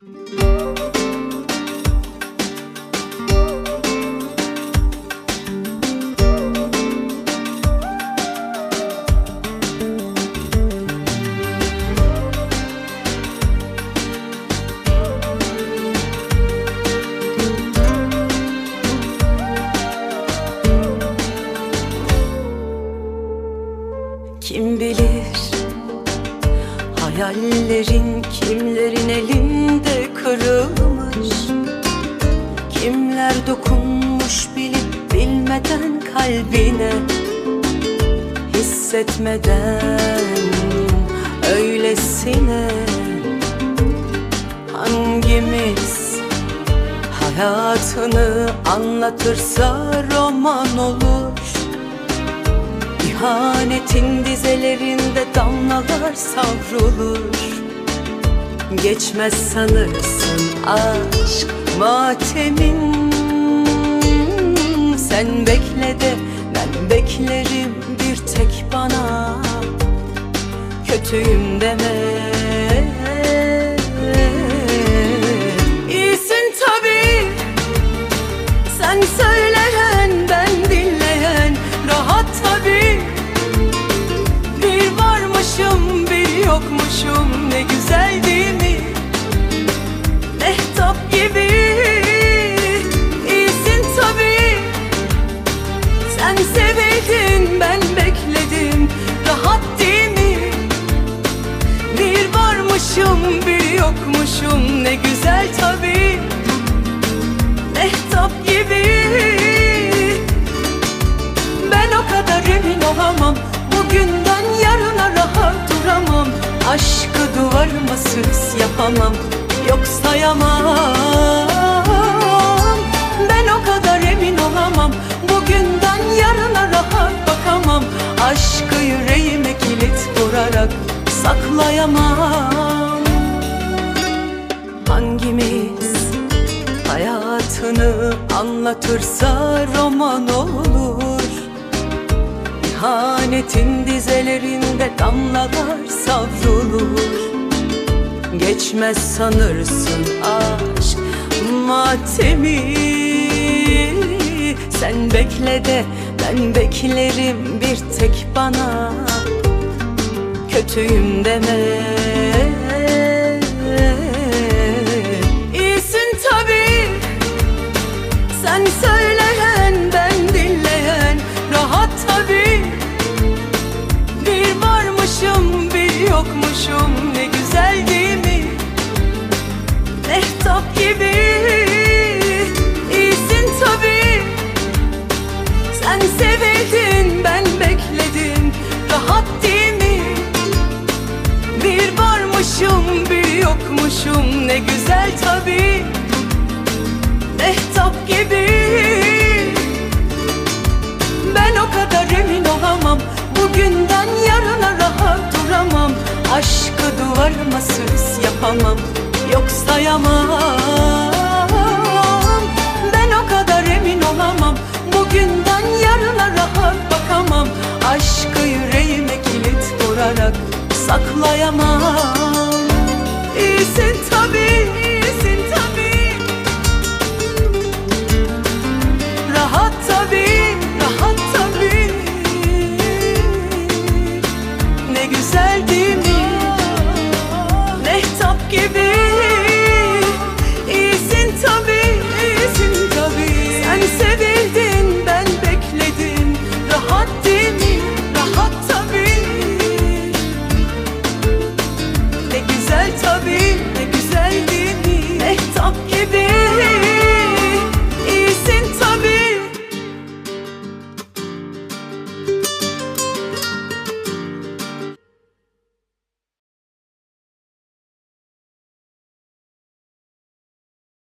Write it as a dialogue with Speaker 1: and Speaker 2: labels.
Speaker 1: Kim bilir Hayallerin kimlerin elinde kırılmış? Kimler dokunmuş bilip bilmeden kalbine? Hissetmeden öylesine? Hangimiz hayatını anlatırsa roman olur İhanetin dizelerinde damlalar savrulur. Geçmez sanırsın aşk matemin. Sen bekle de ben beklerim bir tek bana. Kötüyüm deme varmışım bir yokmuşum ne güzel tabi Mehtap gibi. Ben o kadar emin olamam Bugünden yarına rahat duramam. Aşkı duvarıma süs yapamam Yok sayamam. Ben o kadar emin olamam Bugünden yarına rahat bakamam. Aşkı yüreğime kilit vurarak saklayamam anlatırsa roman olur. İhanetin dizelerinde damlalar savrulur. Geçmez sanırsın aşk matemi. Sen bekle de ben beklerim bir tek bana. Kötüyüm deme Sen söyleyen ben dinleyen Rahat tabii. Bir varmışım bir yokmuşum Ne güzel değil mi? Mehtap gibi İyisin tabii. Sen sevildin ben bekledim Rahat değil mi? Bir varmışım bir yokmuşum ne güzel tabi Mehtap gibi. Ben o kadar emin olamam. Bugünden yarına rahat duramam. Aşkı duvarıma süs yapamam. Yok sayamam. Ben o kadar emin olamam. Bugünden yarına rahat bakamam. Aşkı yüreğime kilit vurarak saklayamam. İyisin tabii